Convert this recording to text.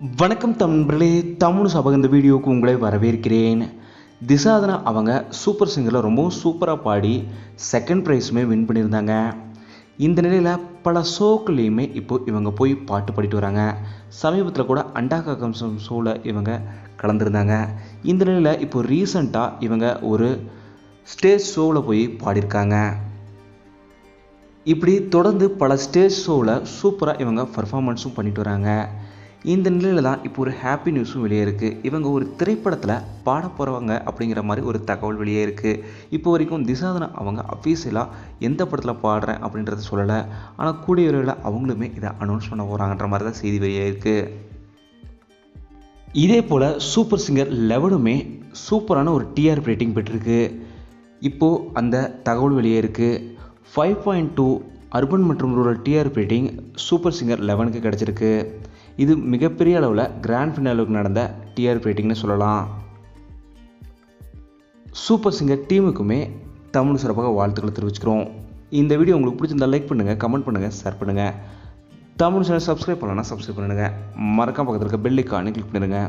வணக்கம் தம்பர்களே தமிழ் சபக இந்த வீடியோவுக்கு உங்களை வரவேற்கிறேன். திசாதனா அவங்க சூப்பர் சிங்கரில் ரொம்பவும் சூப்பராக பாடி செகண்ட் ப்ரைஸுமே வின் பண்ணியிருந்தாங்க. இந்த நிலையில் பல ஷோக்கள்லேயுமே இப்போது இவங்க போய் பாட்டு பாடிட்டு வராங்க. சமீபத்தில் கூட அண்டா காக்கம் ஷோவில் இவங்க கலந்துருந்தாங்க. இந்த நிலையில் இப்போ ரீசண்டாக இவங்க ஒரு ஸ்டேஜ் ஷோவில் போய் பாடியிருக்காங்க. இப்படி தொடர்ந்து பல ஸ்டேஜ் ஷோவில் சூப்பராக இவங்க பர்ஃபார்மன்ஸும் பண்ணிட்டு வராங்க. இந்த நிலையில் தான் இப்போ ஒரு ஹாப்பி நியூஸும் வெளியே இருக்குது இவங்க ஒரு திரைப்படத்தில் பாட போகிறவங்க அப்படிங்கிற மாதிரி ஒரு தகவல் வெளியே இருக்குது இப்போ வரைக்கும் திசாதனம் அவங்க அஃபீஷியலாக எந்த படத்தில் பாடுறேன் அப்படின்றத சொல்லலை. ஆனால் கூடிய விரைவில் அவங்களுமே இதை அனௌன்ஸ் பண்ண போகிறாங்கன்ற மாதிரி தான் செய்தி வெளியே இருக்குது இதே போல் சூப்பர் சிங்கர் லெவனுமே சூப்பரான ஒரு டிஆர்பி ரேட்டிங் பெற்றிருக்கு. இப்போது அந்த தகவல் வெளியே இருக்குது ஃபைவ் பாயிண்ட் டூ அர்பன் மற்றும் rural TRP rating super singer லெவனுக்கு கிடச்சிருக்கு. இது மிகப்பெரிய அளவில் கிராண்ட் ஃபினாலுக்கு நடந்த டிஆர்பி ரேட்டிங்னு சொல்லலாம். சூப்பர் சிங்கர் டீமுக்குமே தமிழ் சிறப்பாக வாழ்த்துக்களை தெரிவிச்சுக்கிறோம். இந்த வீடியோ உங்களுக்கு பிடிச்சிருந்தா லைக் பண்ணுங்கள் கமெண்ட் பண்ணுங்கள் ஷேர் பண்ணுங்கள் தமிழ் சேனல் சப்ஸ்கிரைப் பண்ணலன்னா சப்ஸ்கிரைப் பண்ணிடுங்க மறக்காம பக்கத்தில் இருக்க பெல் ஐக்கானே கிளிக் பண்ணிடுங்க